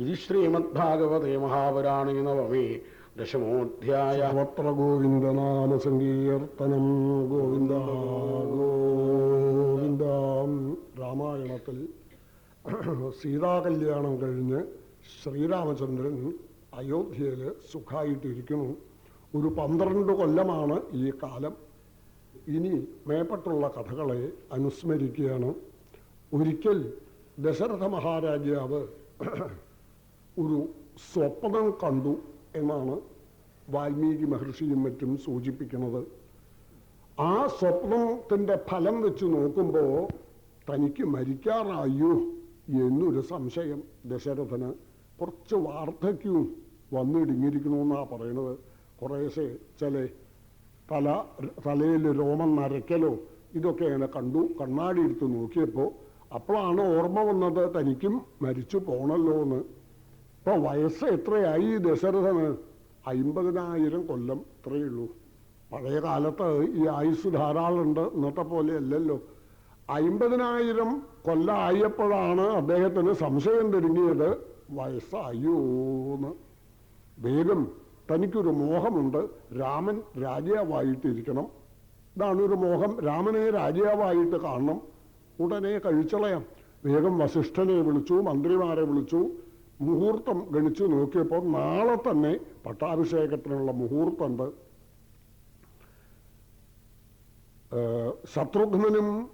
ഇത് ശ്രീമദ്ഭാഗവതേ മഹാപുരാണേ നവമേ ദശമോധ്യായ. പത്ര ഗോവിന്ദനാമ സങ്കീർത്തനം ഗോവിന്ദ ഗോവിന്ദ. രാമായണത്തിൽ സീതാകല്യാണം കഴിഞ്ഞ് ശ്രീരാമചന്ദ്രൻ അയോധ്യയിൽ സുഖമായിട്ടിരിക്കുന്നു ഒരു പന്ത്രണ്ട് കൊല്ലമാണ് ഈ കാലം. ഇനി മേപ്പെട്ടുള്ള കഥകളെ അനുസ്മരിക്കുകയാണ്. ഒരിക്കൽ ദശരഥ മഹാരാജാവ് ഒരു സ്വപ്നം കണ്ടു എന്നാണ് വാൽമീകി മഹർഷിയും മറ്റും സൂചിപ്പിക്കുന്നത്. ആ സ്വപ്നത്തിന്റെ ഫലം വെച്ച് നോക്കുമ്പോൾ തനിക്ക് മരിക്കാറായോ എന്നൊരു സംശയം ദശരഥന് കുറച്ച് വാർദ്ധക്യവും വന്നിടിഞ്ഞിരിക്കണമെന്നാണ് പറയണത്. കുറേശ്ശെ ചില തല തലയിൽ രോമം നരയ്ക്കലോ ഇതൊക്കെയാണ് കണ്ടു കണ്ണാടി എടുത്ത് നോക്കിയപ്പോൾ അപ്പോഴാണ് ഓർമ്മ വന്നത് തനിക്കും മരിച്ചു പോണല്ലോ എന്ന് ഇപ്പൊ വയസ്സ് എത്രയായി ദശരഥന്? അയിമ്പതിനായിരം കൊല്ലം ഇത്രയേ ഉള്ളൂ. പഴയ കാലത്ത് ഈ ആയുസ് ധാരാളമുണ്ട് ഇന്നത്തെ പോലെ അല്ലല്ലോ. അയിമ്പതിനായിരം കൊല്ലമായപ്പോഴാണ് അദ്ദേഹത്തിന് സംശയം തുടങ്ങിയത് വയസ്സായോന്ന് വേഗം തനിക്കൊരു മോഹമുണ്ട് രാമൻ രാജാവായിട്ടിരിക്കണം. ഇതാണ് ഒരു മോഹം രാമനെ രാജാവായിട്ട് കാണണം. ഉടനെ കഴിച്ചളയാം. വേഗം വസിഷ്ഠനെ വിളിച്ചു മന്ത്രിമാരെ വിളിച്ചു. മുഹൂർത്തം ഗണിച്ചു നോക്കിയപ്പോൾ നാളെ തന്നെ പട്ടാഭിഷേകത്തിനുള്ള മുഹൂർത്തമുണ്ട്. ശത്രുഘ്നനും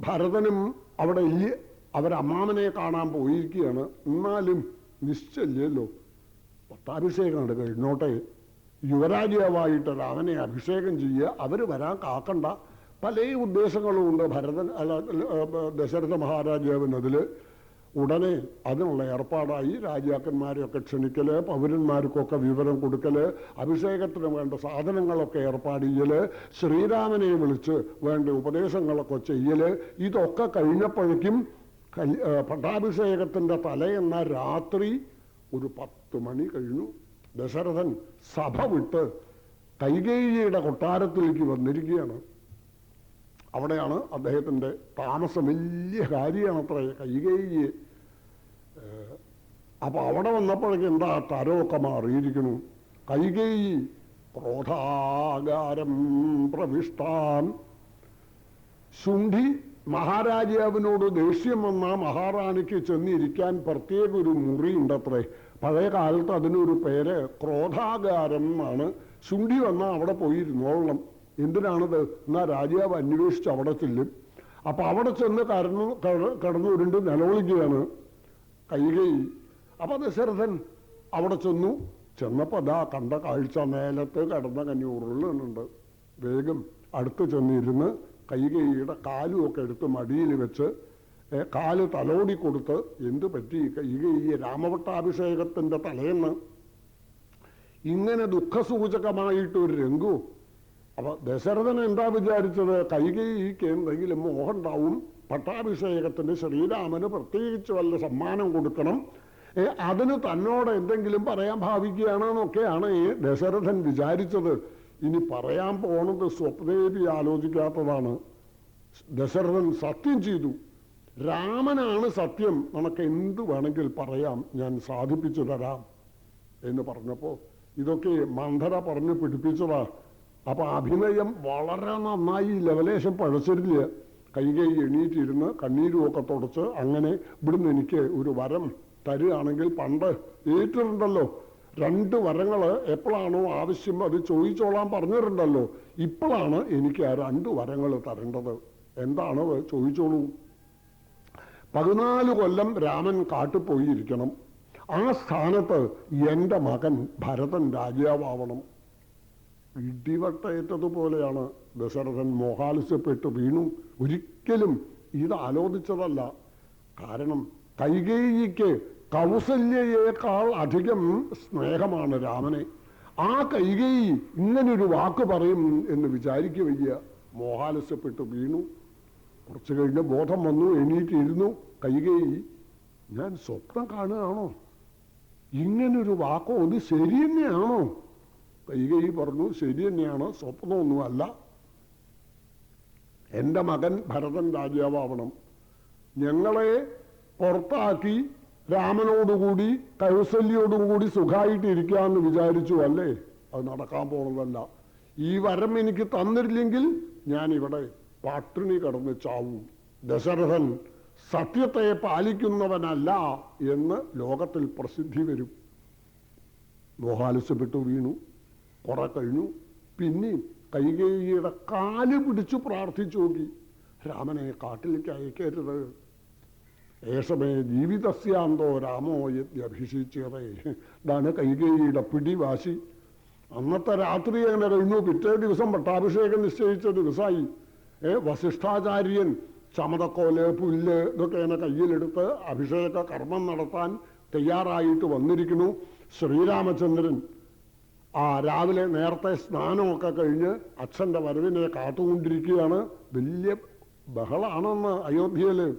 ഭരതനും അവിടെ ഈ അവരമ്മാമനെ കാണാൻ പോയിരിക്കുകയാണ്. എന്നാലും നിശ്ചല്യല്ലോ. എടുക്കുക ഇങ്ങോട്ടെ. യുവരാജാവായിട്ട് രാമനെ അഭിഷേകം ചെയ്യുക അവർ വരാൻ കാക്കണ്ട. പല ഉദ്ദേശങ്ങളും ഉണ്ട് ഭരതൻ അല്ല ദശരഥ മഹാരാജാവിന് അതിൽ ഉടനെ അതിനുള്ള ഏർപ്പാടായി രാജാക്കന്മാരെയൊക്കെ ക്ഷണിക്കൽ പൗരന്മാർക്കൊക്കെ വിവരം കൊടുക്കൽ അഭിഷേകത്തിന് വേണ്ട സാധനങ്ങളൊക്കെ ഏർപ്പാട് ചെയ്യൽ ശ്രീരാമനെ വിളിച്ച് വേണ്ട ഉപദേശങ്ങളൊക്കെ ചെയ്യൽ ഇതൊക്കെ കഴിഞ്ഞപ്പോഴേക്കും പട്ടാഭിഷേകത്തിന്റെ തലേന്ന രാത്രി ഒരു പത്ത് മണി കഴിഞ്ഞു. ദശരഥൻ സഭ വിട്ട് കൈകേയിയുടെ കൊട്ടാരത്തിലേക്ക് വന്നിരിക്കുകയാണ്. അവിടെയാണ് അദ്ദേഹത്തിന്റെ താമസം. വലിയ കാര്യമാണ് അത്ര കൈകൈ അപ്പോൾ അവിടെ വന്നപ്പോഴേക്കും എന്താ തരമൊക്കെ മാറിയിരിക്കുന്നു? കൈകൈ ക്രോധാകാരം പ്രവിഷ്ടാൻ. ശുണ്ഠി മഹാരാജാവിനോട് ദേഷ്യം വന്ന മഹാറാണിക്ക് ചെന്നിരിക്കാൻ പ്രത്യേക ഒരു മുറി ഉണ്ടത്രേ പഴയ കാലത്ത് അതിനൊരു പേര് ക്രോധാകാരം എന്നാണ് ശുണ്ഠി വന്നാൽ അവിടെ പോയിരുന്നോളണം എന്തിനാണത്? എന്നാ രാജാവ് അന്വേഷിച്ച് അവിടെ ചെല്ലും. അപ്പൊ അവിടെ ചെന്ന് കടന്നു കടന്നു ഉരുണ്ട് നിലവിളിക്കുകയാണ്. കൈകൈ അപ്പൊ ദശരഥൻ അവിടെ ചെന്നു. ചെന്നപ്പോ അതാ കണ്ട കാഴ്ച മേലത്ത് കടന്ന കഞ്ഞി ഉരുളുന്നുണ്ട്. വേഗം അടുത്ത് ചെന്നിരുന്ന് കൈകൈയുടെ കാലും ഒക്കെ എടുത്ത് മടിയിൽ വെച്ച് കാൽ തലോടി കൊടുത്ത് എന്തു പറ്റി? കൈകൈ രാമവട്ടാഭിഷേകത്തിന്റെ തലേന്ന്? ഇങ്ങനെ ദുഃഖസൂചകമായിട്ട് ഒരു രംഗു അപ്പൊ ദശരഥൻ എന്താ വിചാരിച്ചത്? കൈകൈക്ക് എന്തെങ്കിലും മോഹം ഉണ്ടാവും പട്ടാഭിഷേകത്തിന് ശ്രീരാമന് പ്രത്യേകിച്ച് വല്ല സമ്മാനം കൊടുക്കണം. അതിന് തന്നോട് എന്തെങ്കിലും പറയാൻ ഭാവിക്കുകയാണെന്നൊക്കെയാണ് ഈ ദശരഥൻ വിചാരിച്ചത്. ഇനി പറയാൻ പോണത് സ്വപ്നേവി ആലോചിക്കാത്തതാണ്. ദശരഥൻ സത്യം ചെയ്തു. രാമനാണ് സത്യം. നമുക്ക് എന്ത് വേണമെങ്കിൽ പറയാം. ഞാൻ സാധിപ്പിച്ചു തരാം എന്ന് പറഞ്ഞപ്പോൾ ഇതൊക്കെ മന്ധര പറഞ്ഞു പിടിപ്പിച്ചതാ. അപ്പൊ അഭിനയം വളരെ നന്നായി ലെവലേഷൻ പഴച്ചിരില്ല കൈകൈ എണീറ്റിരുന്ന് കണ്ണീരും ഒക്കെ തുടച്ച് അങ്ങനെ ഇവിടുന്ന് എനിക്ക് ഒരു വരം തരുകയാണെങ്കിൽ പണ്ട് ഏറ്റിട്ടുണ്ടല്ലോ. രണ്ട് വരങ്ങൾ എപ്പോഴാണോ ആവശ്യം അത് ചോദിച്ചോളാൻ പറഞ്ഞിട്ടുണ്ടല്ലോ. ഇപ്പോഴാണ് എനിക്ക് ആ രണ്ട് വരങ്ങൾ തരേണ്ടത്. എന്താണത് ചോദിച്ചോളൂ. പതിനാല് കൊല്ലം രാമൻ കാട്ടുപോയിരിക്കണം. ആ സ്ഥാനത്ത് എന്റെ മകൻ ഭരതൻ രാജാവാവണം. ഇടിവട്ടേറ്റതുപോലെയാണ് ദശരഥൻ മോഹാലിസ്യപ്പെട്ട് വീണു. ഒരിക്കലും ഇത് ആലോചിച്ചതല്ല. കാരണം കൈകേയിക്ക് കൗസല്യയേക്കാൾ അധികം സ്നേഹമാണ് രാമനെ. ആ കൈകേയി ഇങ്ങനൊരു വാക്ക് പറയും എന്ന് വിചാരിക്കുകയ്യ മോഹാലസ്യപ്പെട്ട് വീണു. കുറച്ച് കഴിഞ്ഞ് ബോധം വന്നു എണീറ്റിരുന്നു കൈകേയി. ഞാൻ സ്വപ്നം കാണുകയാണോ? ഇങ്ങനൊരു വാക്കോ ഇത് ശരി തന്നെയാണോ? കൈകൈ പറഞ്ഞു ശരി തന്നെയാണ് സ്വപ്നമൊന്നുമല്ല. എന്റെ മകൻ ഭരതൻ രാജാവണം ഞങ്ങളെ പുറത്താക്കി രാമനോടുകൂടി കൗസല്യോടും കൂടി സുഖമായിട്ട് ഇരിക്കാമെന്ന് വിചാരിച്ചു അല്ലേ? അത് നടക്കാൻ പോണതല്ല. ഈ വരം എനിക്ക് തന്നില്ലെങ്കിൽ ഞാൻ ഇവിടെ പട്ടിണി കടന്ന് ചാവും. ദശരഥൻ സത്യത്തെ പാലിക്കുന്നവനല്ല എന്ന് ലോകത്തിൽ പ്രസിദ്ധി വരും. മോഹാലസ്യപ്പെട്ടു വീണു. കുറെ കഴിഞ്ഞു. പിന്നെയും കൈകേയിയുടെ കാൽ പിടിച്ചു പ്രാർത്ഥിച്ചു നോക്കി രാമനെ കാട്ടിലേക്ക് അയക്കരുത്. ഏഷമേ ജീവിതസ്യാന്തോ രാമോ യത്യഭിഷിച്ചതേ ഇതാണ് കൈകേയിയുടെ പിടിവാശി. അന്നത്തെ രാത്രി അങ്ങനെ കഴിഞ്ഞു? പിറ്റേ ദിവസം പട്ടാഭിഷേകം നിശ്ചയിച്ച ദിവസമായി. ഏ വസിഷ്ഠാചാര്യൻ ചമതക്കോൽ പുല്ല് ഇതൊക്കെ എന്നെ കയ്യിലെടുത്ത് അഭിഷേക കർമ്മം നടത്താൻ തയ്യാറായിട്ട് വന്നിരിക്കുന്നു. ശ്രീരാമചന്ദ്രൻ ആ രാവിലെ നേരത്തെ സ്നാനമൊക്കെ കഴിഞ്ഞ് അച്ഛന്റെ വരവിനെ കാത്തുകൊണ്ടിരിക്കുകയാണ്. വലിയ ബഹളാണെന്ന് അയോധ്യയിൽ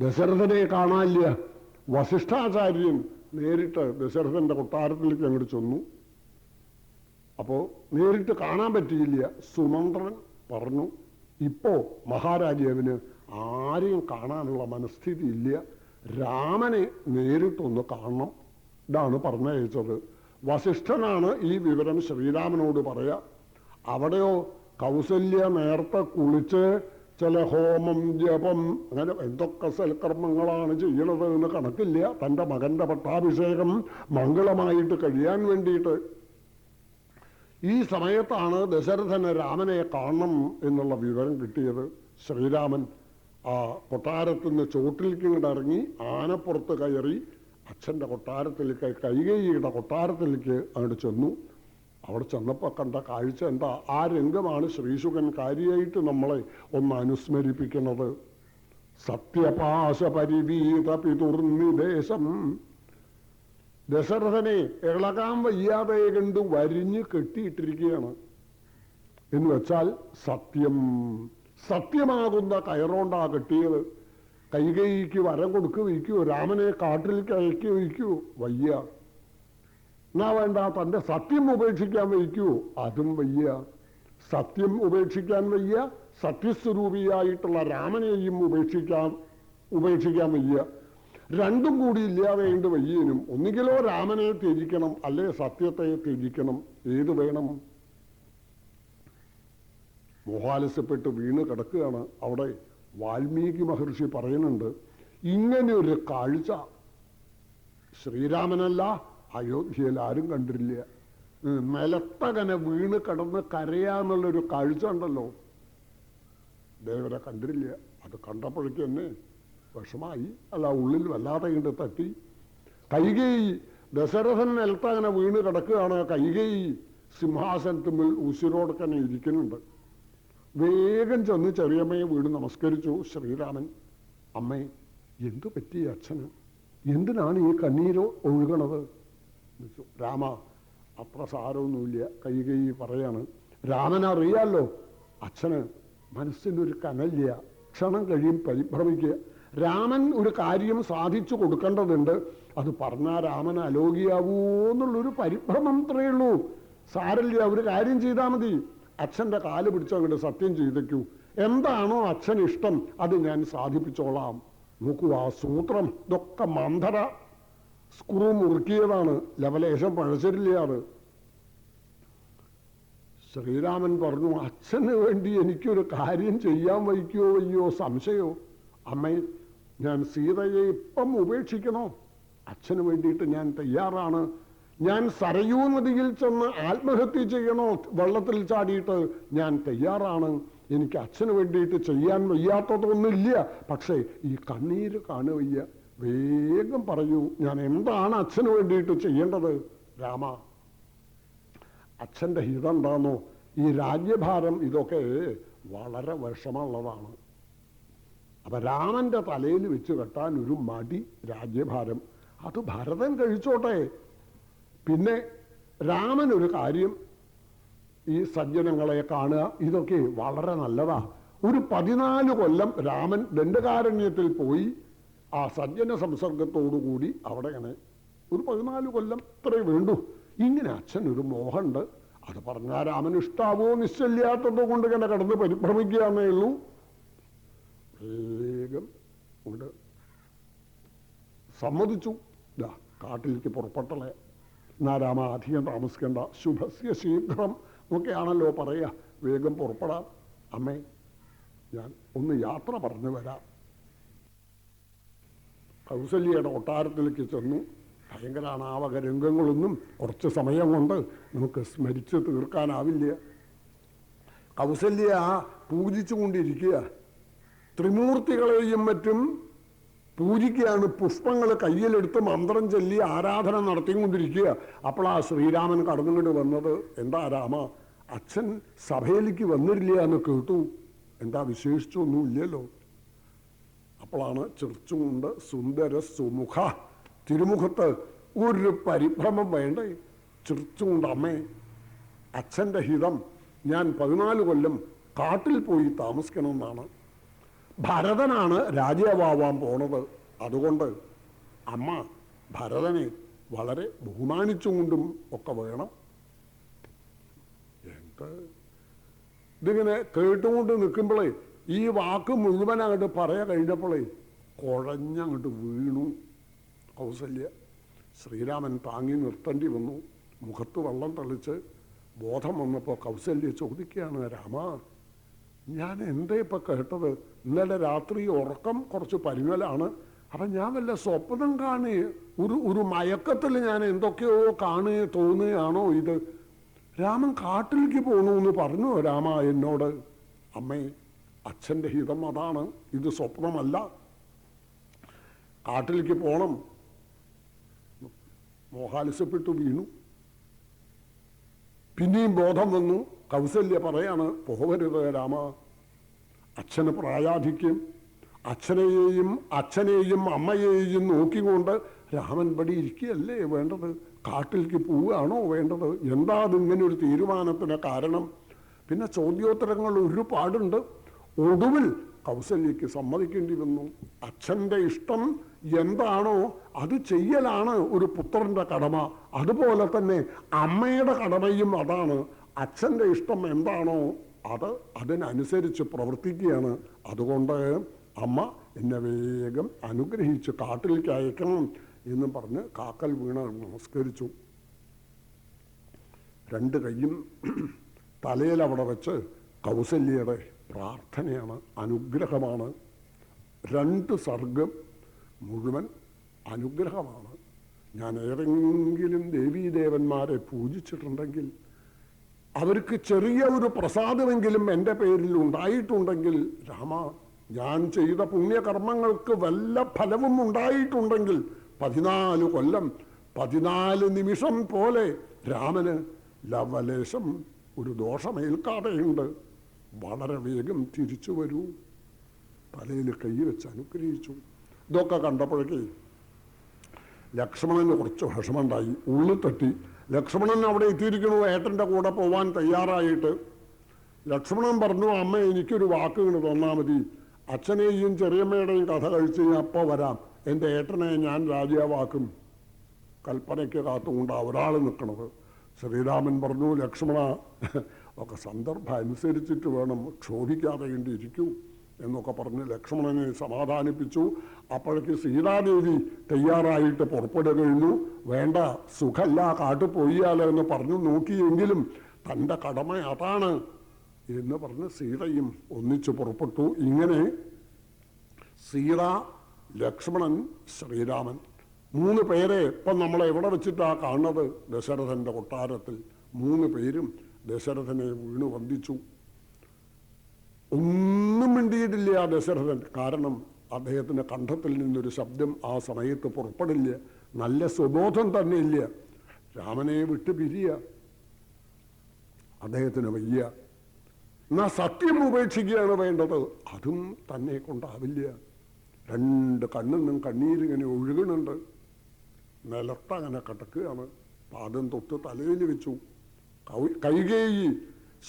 ദശരഥനെ കാണാനില്ല. വസിഷ്ഠാചാര്യൻ നേരിട്ട് ദശരഥന്റെ കൊട്ടാരത്തിലേക്ക് അങ്ങോട്ട് ചെന്നു. അപ്പോൾ നേരിട്ട് കാണാൻ പറ്റിയില്ല. സുമന്ത്രൻ പറഞ്ഞു ഇപ്പോ മഹാരാജാവിന് ആരെയും കാണാനുള്ള മനസ്ഥിതി ഇല്ല രാമനെ നേരിട്ടൊന്ന് കാണണം. ഇതാണ് പറഞ്ഞയച്ചത്. വസിഷ്ഠനാണ് ഈ വിവരം ശ്രീരാമനോട് പറയാ. അവിടെയോ കൗസല്യ നേരത്തെ കുളിച്ച് ചില ഹോമം ജപം അങ്ങനെ എന്തൊക്കെ സൽക്കർമ്മങ്ങളാണ് ചെയ്യണത് എന്ന് കണക്കില്ല. തന്റെ മകന്റെ പട്ടാഭിഷേകം മംഗളമായിട്ട് കഴിയാൻ വേണ്ടിയിട്ട്. ഈ സമയത്താണ് ദശരഥന് രാമനെ കാണണം എന്നുള്ള വിവരം കിട്ടിയത്. ശ്രീരാമൻ ആ കൊട്ടാരത്തിൽ ചോട്ടിൽ കിങ്ങിടറങ്ങി ആനപ്പുറത്ത് കയറി അച്ഛന്റെ കൊട്ടാരത്തിലേക്ക് കൈകൈയുടെ കൊട്ടാരത്തിലേക്ക് അങ്ങോട്ട് ചെന്നു. അവിടെ ചെന്നപ്പോൾ കണ്ട കാഴ്ച എന്താ? ആ രംഗമാണ് ശ്രീശുഖൻ കാര്യമായിട്ട് നമ്മളെ ഒന്ന് അനുസ്മരിപ്പിക്കുന്നത്. സത്യപാശ പരിവീത പിതുർനിദേശം ദശരഥനെ ഇളകാൻ വയ്യാതെ കണ്ട് വരിഞ്ഞ് കെട്ടിയിട്ടിരിക്കുകയാണ്. എന്ന് വെച്ചാൽ സത്യം. സത്യമാകുന്ന കയറോണ്ടാ കെട്ടിയത്. കൈകൈക്ക് വരം കൊടുക്കുക വയ്ക്കൂ രാമനെ കാട്ടിലേക്ക് അയക്കുക വയ്ക്കൂ. വയ്യ. എന്നാ വേണ്ട തന്റെ സത്യം ഉപേക്ഷിക്കാൻ വയ്ക്കൂ. അതും വയ്യ. സത്യം ഉപേക്ഷിക്കാൻ വയ്യ സത്യസ്വരൂപിയായിട്ടുള്ള രാമനെയും ഉപേക്ഷിക്കാൻ ഉപേക്ഷിക്കാൻ വയ്യ. രണ്ടും കൂടി ഇല്ലാതെയുണ്ട് വയ്യനും. ഒന്നുകിലോ രാമനെ ത്യജിക്കണം അല്ലെ സത്യത്തെ ത്യജിക്കണം. ഏത് വേണം? മോഹാലസ്യപ്പെട്ട് വീണ് കിടക്കുകയാണ് അവിടെ. വാൽമീകി മഹർഷി പറയുന്നുണ്ട് ഇങ്ങനെ ഒരു കാഴ്ച ശ്രീരാമനല്ല അയോധ്യയിൽ ആരും കണ്ടില്ല. നിലത്തകനെ വീണ് കിടന്ന് കരയാന്നുള്ളൊരു കാഴ്ച ഉണ്ടല്ലോ. ദേവരെ കണ്ടില്ല. അത് കണ്ടപ്പോഴേക്ക് തന്നെ വിഷമായി. അല്ല ഉള്ളിൽ വല്ലാതെ കണ്ട് തട്ടി. കൈകേയി ദശരഥൻ നിലത്തങ്ങനെ വീണ് കിടക്കുകയാണ്. കൈകേയി സിംഹാസനത്തിൽ ഉശിരോടക്കനെ ഇരിക്കുന്നുണ്ട്. വേഗം ചെന്ന് ചെറിയമ്മയെ വീട് നമസ്കരിച്ചു. ശ്രീരാമൻ അമ്മേ എന്തു പറ്റി അച്ഛന്? എന്തിനാണ് ഈ കണ്ണീരോ ഒഴുകണത്? രാമ അത്ര സാരമൊന്നുമില്ല കൈ കൈ പറയാണ്. രാമൻ അറിയാലോ അച്ഛന് മനസ്സിനൊരു കനല്ല ക്ഷണം കഴിയും പരിഭ്രമിക്കുക. രാമൻ ഒരു കാര്യം സാധിച്ചു കൊടുക്കേണ്ടതുണ്ട്. അത് പറഞ്ഞാൽ രാമൻ അലോകിയാവൂ എന്നുള്ളൊരു പരിഭ്രമം അത്രയുള്ളൂ സാരല്ല ഒരു കാര്യം ചെയ്താൽ മതി. അച്ഛന്റെ കാൽ പിടിച്ചങ്ങോട്ട് സത്യം ചെയ്തേക്കൂ. എന്താണോ അച്ഛൻ ഇഷ്ടം അത് ഞാൻ സാധിപ്പിച്ചോളാം. നോക്കൂ ആ സൂത്രം ഇതൊക്കെ മന്ധര സ്ക്രൂ മുറുക്കിയതാണ് ലവലേശം അത് ശ്രീരാമൻ പറഞ്ഞു അച്ഛന് വേണ്ടി എനിക്കൊരു കാര്യം ചെയ്യാൻ വയ്ക്കുകയോ വയ്യോ സംശയോ? അമ്മേ ഞാൻ സീതയെ ഇപ്പം ഉപേക്ഷിക്കണോ? അച്ഛന് വേണ്ടിയിട്ട് ഞാൻ തയ്യാറാണ്. ഞാൻ സരയൂ നദിയിൽ ചെന്ന് ആത്മഹത്യ ചെയ്യണോ? വെള്ളത്തിൽ ചാടിയിട്ട് ഞാൻ തയ്യാറാണ്. എനിക്ക് അച്ഛന് വേണ്ടിയിട്ട് ചെയ്യാൻ വയ്യാത്തതൊന്നുമില്ല. പക്ഷേ ഈ കണ്ണീര് കാണുവയ്യ. വേഗം പറയൂ ഞാൻ എന്താണ് അച്ഛന് വേണ്ടിയിട്ട് ചെയ്യേണ്ടത്? രാമ അച്ഛന്റെ ഹിതം എന്താണോ ഈ രാജ്യഭാരം ഇതൊക്കെ വളരെ വിഷമമുള്ളതാണ്. അപ്പൊ രാമന്റെ തലയിൽ വെച്ച് കെട്ടാൻ ഒരു മടി രാജ്യഭാരം. അത് ഭരതൻ കഴിച്ചോട്ടെ. പിന്നെ രാമൻ ഒരു കാര്യം ഈ സജ്ജനങ്ങളെ കാണുക ഇതൊക്കെ വളരെ നല്ലതാ. ഒരു പതിനാല് കൊല്ലം രാമൻ ദണ്ഡകാരണ്യത്തിൽ പോയി ആ സജ്ജന സംസർഗത്തോടുകൂടി അവിടെ ഇങ്ങനെ ഒരു പതിനാല് കൊല്ലം ഇത്രേ വേണ്ടു. ഇങ്ങനെ അച്ഛൻ ഒരു മോഹമുണ്ട്. അത് പറഞ്ഞാൽ രാമൻ ഇഷ്ടാവോ നിശ്ചല്യാത്തതോ കൊണ്ട് ഇങ്ങനെ കിടന്ന് പരിഭ്രമിക്കുകയെന്നേ ഉള്ളൂ. വേഗം ഉണ്ട് സമ്മതിച്ചു. കാട്ടിലേക്ക് പുറപ്പെട്ടളെ എന്നാ രാമ അധികം താമസിക്കേണ്ട. ശുഭസ്യ ശീഘ്രം എന്നൊക്കെയാണല്ലോ പറയുക. വേഗം പുറപ്പെടാം. അമ്മേ ഞാൻ ഒന്ന് യാത്ര പറഞ്ഞു വരാം. കൗസല്യയുടെ കൊട്ടാരത്തിലേക്ക് ചെന്നു. ഭയങ്കര അനാവക രംഗങ്ങളൊന്നും കുറച്ച് സമയം കൊണ്ട് നമുക്ക് സ്മരിച്ച് തീർക്കാനാവില്ല. കൗസല്യ പൂജിച്ചുകൊണ്ടിരിക്കുക. ത്രിമൂർത്തികളെയും മറ്റും പൂജിക്കുകയാണ് പുഷ്പങ്ങൾ കയ്യിലെടുത്ത് മന്ത്രം ചൊല്ലി ആരാധന നടത്തിക്കൊണ്ടിരിക്കുക. അപ്പോൾ ആ ശ്രീരാമൻ കടന്നുകൊണ്ട് വന്നത്. എന്താ രാമ? അച്ഛൻ സഭയിലേക്ക് വന്നിട്ടില്ല എന്ന് കേട്ടു. എന്താ വിശേഷിച്ചൊന്നുമില്ലല്ലോ. അപ്പോഴാണ് ചെറിച്ചുകൊണ്ട് സുന്ദര സുമുഖ തിരുമുഖത്ത് ഒരു പരിഭ്രമം വേണ്ടേ? ചെറിച്ചുകൊണ്ട് അമ്മേ അച്ഛന്റെ ഹിതം ഞാൻ പതിനാല് കൊല്ലം കാട്ടിൽ പോയി താമസിക്കണമെന്നാണ്. ഭരതനാണ് രാജാവാൻ പോണത്. അതുകൊണ്ട് അമ്മ ഭരതനെ വളരെ ബഹുമാനിച്ചുകൊണ്ടും ഒക്കെ വേണം. എന്ത്? ഇതിങ്ങനെ കേട്ടുകൊണ്ട് നിൽക്കുമ്പോഴേ ഈ വാക്ക് മുഴുവനായിട്ട് പറയാൻ കഴിഞ്ഞപ്പോഴേ കുഴഞ്ഞങ്ങോട്ട് വീണു. കൗസല്യ ശ്രീരാമൻ താങ്ങി നിർത്തേണ്ടി വന്നു. മുഖത്ത് വെള്ളം തളിച്ച് ബോധം വന്നപ്പോൾ കൗസല്യ ചോദിക്കുകയാണ് രാമ ഞാൻ എന്തേ ഇപ്പം കേട്ടത്? ഇന്നലെ രാത്രി ഉറക്കം കുറച്ച് പരിമലാണ് അപ്പം ഞാൻ വല്ല സ്വപ്നം കാണുക ഒരു ഒരു മയക്കത്തിൽ ഞാൻ എന്തൊക്കെയോ കാണേ തോന്നുകയാണോ ഇത്? രാമൻ കാട്ടിലേക്ക് പോകണു എന്ന് പറഞ്ഞു രാമ എന്നോട്? അമ്മേ അച്ഛന്റെ ഹിതം അതാണ്. ഇത് സ്വപ്നമല്ല. കാട്ടിലേക്ക് പോണം. മോഹാലിസപ്പെട്ടു വീണു. പിന്നെയും ബോധം വന്നു. കൗസല്യ പറയാണ് പോകരുത് രാമ. അച്ഛന് പ്രായാധിക്യം. അച്ഛനെയും അച്ഛനെയും അമ്മയെയും നോക്കിക്കൊണ്ട് രാമൻ പടി ഇരിക്കുകയല്ലേ വേണ്ടത്? കാട്ടിലേക്ക് പോവുകയാണോ വേണ്ടത്? എന്താ അതിങ്ങനെ ഒരു തീരുമാനത്തിന് കാരണം? പിന്നെ ചോദ്യോത്തരങ്ങൾ ഒരുപാടുണ്ട്. ഒടുവിൽ കൗസല്യക്ക് സമ്മതിക്കേണ്ടി വന്നു അച്ഛന്റെ ഇഷ്ടം എന്താണോ അത് ചെയ്യലാണ് ഒരു പുത്രന്റെ കടമ. അതുപോലെ തന്നെ അമ്മയുടെ കടമയും അതാണ്. അച്ഛന്റെ ഇഷ്ടം എന്താണോ അത് അതിനനുസരിച്ച് പ്രവർത്തിക്കുകയാണ്. അതുകൊണ്ട് അമ്മ എന്നെ വേഗം അനുഗ്രഹിച്ച് കാട്ടിലേക്ക് അയക്കണം എന്നും പറഞ്ഞ് കാക്കൽ വീണ നമസ്കരിച്ചു. രണ്ട് കൈയും തലയിൽ അവിടെ വെച്ച് കൗസല്യയുടെ പ്രാർത്ഥനയാണ് അനുഗ്രഹമാണ്. രണ്ട് സർഗം മുഴുവൻ അനുഗ്രഹമാണ്. ഞാൻ ഏതെങ്കിലും ദേവീദേവന്മാരെ പൂജിച്ചിട്ടുണ്ടെങ്കിൽ അവർക്ക് ചെറിയ ഒരു പ്രസാദമെങ്കിലും എന്റെ പേരിൽ ഉണ്ടായിട്ടുണ്ടെങ്കിൽ രാമ ഞാൻ ചെയ്ത പുണ്യകർമ്മങ്ങൾക്ക് വല്ല ഫലവും ഉണ്ടായിട്ടുണ്ടെങ്കിൽ പതിനാല് കൊല്ലം പതിനാല് നിമിഷം പോലെ രാമന് ലവലേശം ഒരു ദോഷമേൽക്കാതെയുണ്ട്. വളരെ വേഗം തിരിച്ചു വരൂ. തലയിൽ കൈ വെച്ച് അനുഗ്രഹിച്ചു. ഇതൊക്കെ കണ്ടപ്പോഴേക്കേ ലക്ഷ്മണന് കുറച്ച് വിഷമമുണ്ടായി. ഉള്ളിൽ തട്ടി. ലക്ഷ്മണൻ അവിടെ എത്തിയിരിക്കുന്നു. ഏട്ടന്റെ കൂടെ പോവാൻ തയ്യാറായിട്ട്. ലക്ഷ്മണൻ പറഞ്ഞു അമ്മ എനിക്കൊരു വാക്ക് ഇങ്ങനെ തന്നാൽ മതി. അച്ഛനെയും ചെറിയമ്മയുടെയും കഥ കഴിച്ച് ഞാൻ അപ്പോൾ വരാം. എന്റെ ഏട്ടനെ ഞാൻ രാജാവാക്കും. കൽപ്പനയ്ക്ക് കാത്തുകൊണ്ടാണ് ഒരാൾ നിൽക്കണത് ശ്രീരാമൻ പറഞ്ഞു ലക്ഷ്മണ ഒക്കെ സന്ദർഭം അനുസരിച്ചിട്ട് വേണം ക്ഷോഭിക്കാതെ ഇരിക്കൂ എന്നൊക്കെ പറഞ്ഞ് ലക്ഷ്മണനെ സമാധാനിപ്പിച്ചു. അപ്പോഴേക്ക് സീതാദേവി തയ്യാറായിട്ട് പുറപ്പെടുക കഴിഞ്ഞു. വേണ്ട സുഖല്ല കാട്ടു പോയാലോ എന്ന് പറഞ്ഞു നോക്കിയെങ്കിലും തന്റെ കടമ അതാണ് എന്ന് പറഞ്ഞ് സീതയും ഒന്നിച്ചു പുറപ്പെട്ടു. ഇങ്ങനെ സീത ലക്ഷ്മണൻ ശ്രീരാമൻ മൂന്ന് പേരെ ഇപ്പം നമ്മൾ എവിടെ വെച്ചിട്ടാണ് കാണുന്നത്? ദശരഥന്റെ കൊട്ടാരത്തിൽ മൂന്ന് പേരും ദശരഥനെ വീണു വന്ദിച്ചു. ഒന്നും മിണ്ടിയിട്ടില്ല ആ ദശരഥൻ. കാരണം അദ്ദേഹത്തിന്റെ കണ്ഠത്തിൽ നിന്നൊരു ശബ്ദം ആ സമയത്ത് പുറപ്പെടില്ല. നല്ല സ്വബോധം തന്നെ ഇല്ല. രാമനെ വിട്ട് പിരിയ. അദ്ദേഹത്തിന് വയ്യ. എന്നാ സത്യം ഉപേക്ഷിക്കുകയാണ് വേണ്ടത്. അതും തന്നെ കൊണ്ടാവില്ല. രണ്ട് കണ്ണിൽ നിന്നും കണ്ണീരിങ്ങനെ ഒഴുകുന്നുണ്ട്. നിലത്തങ്ങനെ കിടക്കുകയാണ്. പാദം തൊട്ട് തലയിൽ വെച്ചു. കൈകേയി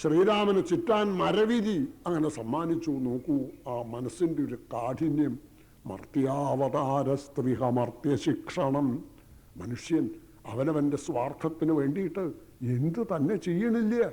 ശ്രീരാമന് ചുറ്റാൻ മരവിധി. അങ്ങനെ സമ്മാനിച്ചു. നോക്കൂ ആ മനസ്സിന്റെ ഒരു കാഠിന്യം. മർത്യാവതാര സ്ത്രീഹ മർത്യശിക്ഷണം മനുഷ്യൻ അവനവന്റെ സ്വാർത്ഥത്തിന് വേണ്ടിയിട്ട് എന്ത് തന്നെ ചെയ്യണില്ല.